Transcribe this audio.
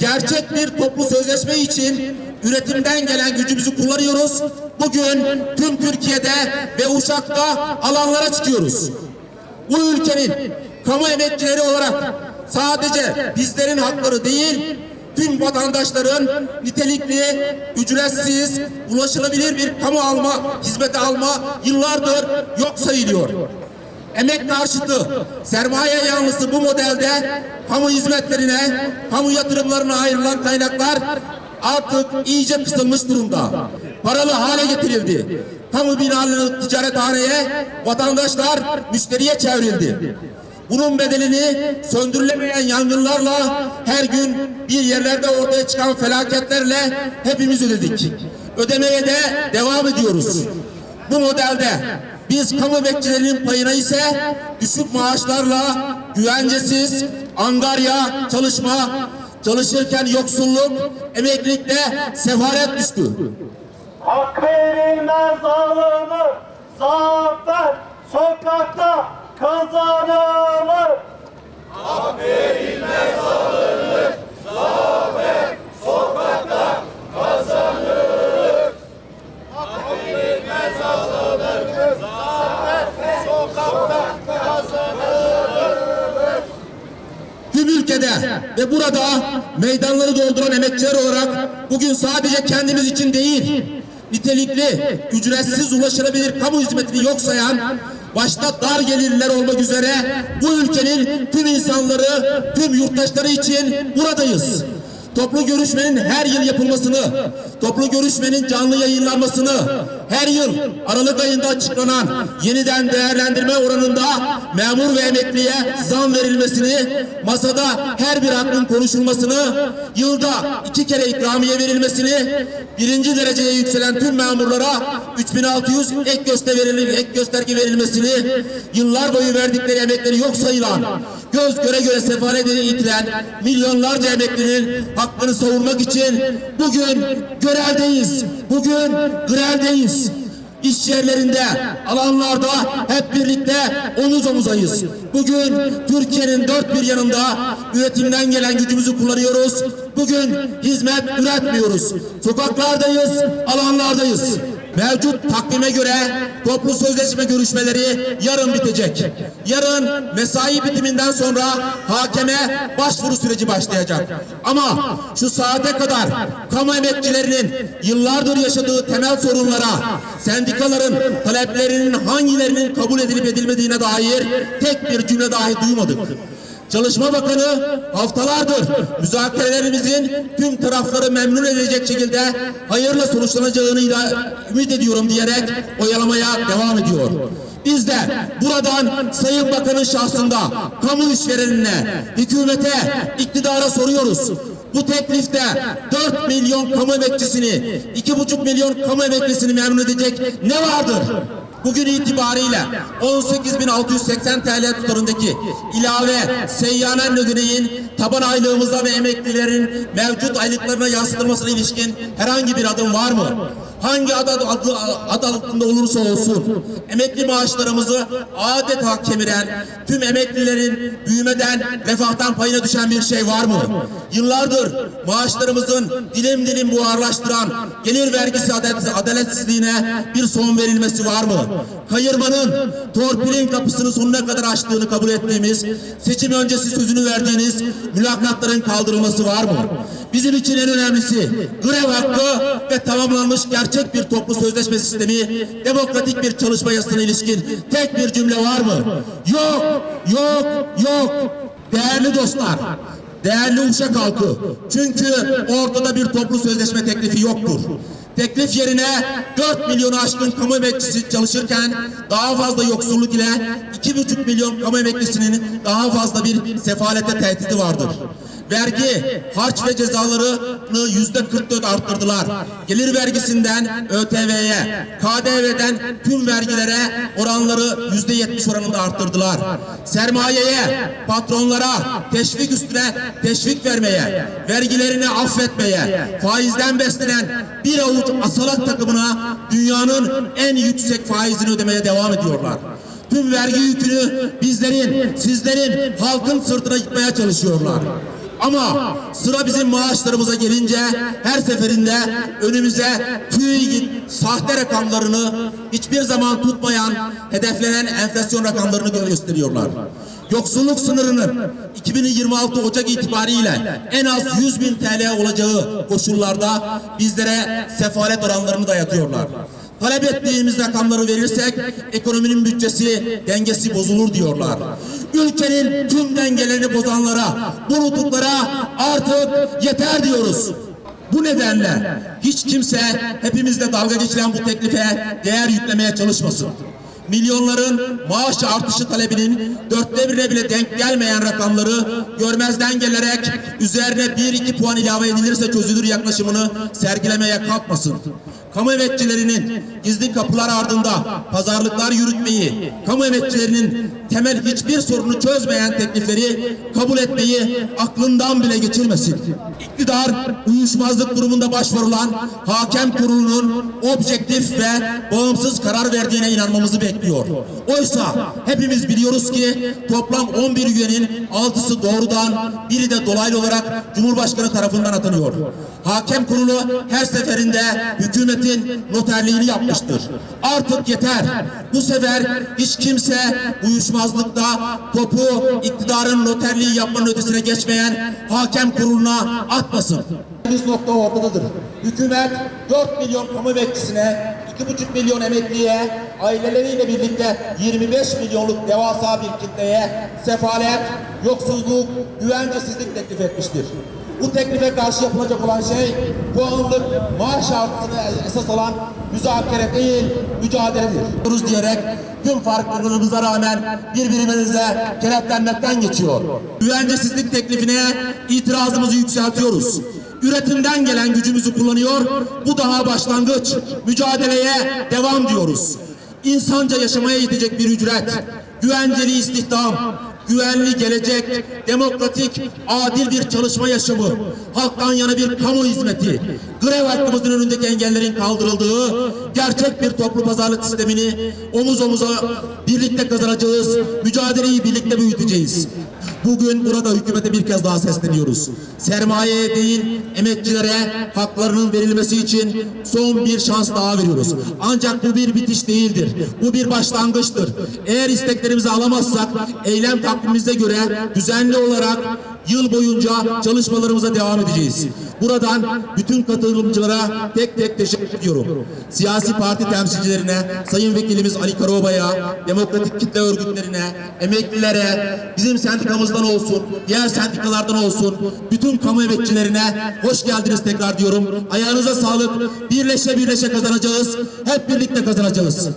Gerçek bir toplu sözleşme için üretimden gelen gücümüzü kullanıyoruz. Bugün tüm Türkiye'de ve Uşak'ta alanlara çıkıyoruz. Bu ülkenin kamu emekçileri olarak sadece bizlerin hakları değil, tüm vatandaşların nitelikli, ücretsiz, ulaşılabilir bir kamu alma, hizmeti alma yıllardır yok sayılıyor. Emek karşıtı, sermaye yanlısı bu modelde kamu hizmetlerine, kamu yatırımlarına ayrılan kaynaklar artık iyice kısılmış durumda. Paralı hale getirildi. Kamu binaları ticarethaneye, vatandaşlar müşteriye çevrildi. Bunun bedelini söndürülemeyen yangınlarla her gün bir yerlerde ortaya çıkan felaketlerle hepimiz ödedik. Ödemeye de devam ediyoruz. Bu modelde biz kamu bekçilerinin payına ise düşük maaşlarla güvencesiz, angarya çalışma, çalışırken yoksulluk, emeklilikte sefaret düştü. Hak verilmez alınır, zafer sokakta kazanılır. Tüm burada meydanları dolduran emekçiler olarak bugün sadece kendimiz için değil, nitelikli, ücretsiz ulaşılabilir kamu hizmetini yok sayan, başta dar gelirliler olmak üzere bu ülkenin tüm insanları, tüm yurttaşları için buradayız. Toplu görüşmenin her yıl yapılmasını, toplu görüşmenin canlı yayınlanmasını, her yıl Aralık ayında açıklanan yeniden değerlendirme oranında memur ve emekliye zam verilmesini, masada her bir hakkın konuşulmasını, yılda iki kere ikramiye verilmesini, birinci dereceye yükselen tüm memurlara 3600 ek göster verilir, ek gösterge verilmesini, yıllar boyu verdikleri emekleri yok sayılan, göz göre göre sefaret edilen milyonlarca emeklinin hakkını savunmak için bugün görevdeyiz. Bugün grevdeyiz. İş yerlerinde, alanlarda hep birlikte omuz omuzayız. Bugün Türkiye'nin dört bir yanında üretimden gelen gücümüzü kullanıyoruz. Bugün hizmet üretmiyoruz. Sokaklardayız, alanlardayız. Mevcut takvime göre toplu sözleşme görüşmeleri yarın bitecek. Yarın mesai bitiminden sonra hakeme başvuru süreci başlayacak. Ama şu saate kadar kamu emekçilerinin yıllardır yaşadığı temel sorunlara, sendikaların taleplerinin hangilerinin kabul edilip edilmediğine dair tek bir cümle dahi duymadık. Çalışma Bakanı haftalardır müzakerelerimizin tüm tarafları memnun edecek şekilde hayırla sonuçlanacağını ümit ediyorum diyerek oyalamaya devam ediyor. Biz de buradan Sayın Bakan'ın şahsında kamu işverenine, hükümete, iktidara soruyoruz. Bu teklifte 4 milyon kamu emekçisini, 2,5 milyon kamu emeklisini memnun edecek ne vardır? Bugün itibariyle 18.680 TL tutarındaki ilave seyyanen ödeneğin taban aylığımıza ve emeklilerin mevcut aylıklarına yansıtılmasına ilişkin herhangi bir adım var mı? Hangi adı, adı, adı altında olursa olsun emekli maaşlarımızı adeta kemiren tüm emeklilerin büyümeden refahtan payına düşen bir şey var mı? Yıllardır maaşlarımızın dilim dilim buharlaştıran gelir vergisi adalet- adaletsizliğine bir son verilmesi var mı? Kayırmanın, torpilin kapısını sonuna kadar açtığını kabul ettiğimiz, seçim öncesi sözünü verdiğiniz mülakatların kaldırılması var mı? Bizim için en önemlisi grev hakkı ve tamamlanmış gerçek bir toplu sözleşme sistemi, demokratik bir çalışma yasasına ilişkin tek bir cümle var mı? Yok, yok, yok. Değerli dostlar, değerli Uşak halkı, çünkü ortada bir toplu sözleşme teklifi yoktur. Teklif yerine 4 milyonu aşkın kamu emekçisi çalışırken daha fazla yoksulluk ile 2,5 milyon kamu emeklisinin daha fazla bir sefalete tehdidi vardır. Vergi, harç ve cezalarını yüzde 44 arttırdılar. Gelir vergisinden ÖTV'ye, KDV'den tüm vergilere oranları yüzde 70 oranında arttırdılar. Sermayeye, patronlara teşvik üstüne teşvik vermeye, vergilerini affetmeye, faizden beslenen bir avuç asalak takımına dünyanın en yüksek faizini ödemeye devam ediyorlar. Tüm vergi yükünü bizlerin, sizlerin, halkın sırtına yıkmaya çalışıyorlar. Ama sıra bizim maaşlarımıza gelince her seferinde önümüze TÜİK'in sahte rakamlarını hiçbir zaman tutmayan hedeflenen enflasyon rakamlarını gö- gösteriyorlar. Yoksulluk sınırının 2026 Ocak itibariyle en az 100 bin TL olacağı koşullarda bizlere sefalet oranlarını dayatıyorlar. Talep ettiğimiz rakamları verirsek ekonominin bütçesi dengesi bozulur diyorlar. Ülkenin tüm dengelerini bozanlara, bu nutuklara artık yeter diyoruz. Bu nedenle hiç kimse hepimizle dalga geçilen bu teklife değer yüklemeye çalışmasın. Milyonların maaş artışı talebinin dörtte birine bile denk gelmeyen rakamları görmezden gelerek üzerine bir iki puan ilave edilirse çözülür yaklaşımını sergilemeye kalkmasın. Kamu emekçilerinin gizli kapılar ardında pazarlıklar yürütmeyi, kamu emekçilerinin temel hiçbir sorunu çözmeyen teklifleri kabul etmeyi aklından bile geçirmesin. İktidar uyuşmazlık durumunda başvurulan hakem kurulunun objektif ve bağımsız karar verdiğine inanmamızı bekliyor. Oysa hepimiz biliyoruz ki toplam 11 üyenin 6'sı doğrudan biri de dolaylı olarak Cumhurbaşkanı tarafından atanıyor. Hakem kurulu her seferinde hükümetin noterliğini yapmıştır. Artık yeter. Bu sefer hiç kimse uyuşmazlıkta topu iktidarın noterliği yapmanın ötesine geçmeyen hakem kuruluna atmasın. Biz nokta ortadadır. Hükümet 4 milyon kamu bekçisine, 2,5 milyon emekliye, aileleriyle birlikte 25 milyonluk devasa bir kitleye sefalet, yoksulluk, güvencesizlik teklif etmiştir. Bu teklife karşı yapılacak olan şey puanlık maaş artışını esas alan müzakere değil, mücadeledir. Diyoruz diyerek tüm farklılığımıza rağmen birbirimize kenetlenmekten geçiyor. Güvencesizlik teklifine itirazımızı yükseltiyoruz. Üretimden gelen gücümüzü kullanıyor. Bu daha başlangıç. Mücadeleye devam diyoruz. İnsanca yaşamaya yetecek bir ücret, güvenceli istihdam, güvenli gelecek, demokratik, adil bir çalışma yaşamı, halktan yana bir kamu hizmeti, grev hakkımızın önündeki engellerin kaldırıldığı, gerçek bir toplu pazarlık sistemini omuz omuza birlikte kazanacağız, mücadeleyi birlikte büyüteceğiz. Bugün burada hükümete bir kez daha sesleniyoruz. Sermayeye değil, emekçilere haklarının verilmesi için son bir şans daha veriyoruz. Ancak bu bir bitiş değildir. Bu bir başlangıçtır. Eğer isteklerimizi alamazsak eylem takvimimize göre düzenli olarak yıl boyunca çalışmalarımıza devam edeceğiz. Buradan bütün katılımcılara tek tek teşekkür ediyorum. Siyasi parti temsilcilerine, Sayın Vekilimiz Ali Karaoba'ya, demokratik kitle örgütlerine, emeklilere, bizim sendikamızdan olsun, diğer sendikalardan olsun, bütün kamu emekçilerine hoş geldiniz tekrar diyorum. Ayağınıza sağlık. Birleşe birleşe kazanacağız. Hep birlikte kazanacağız.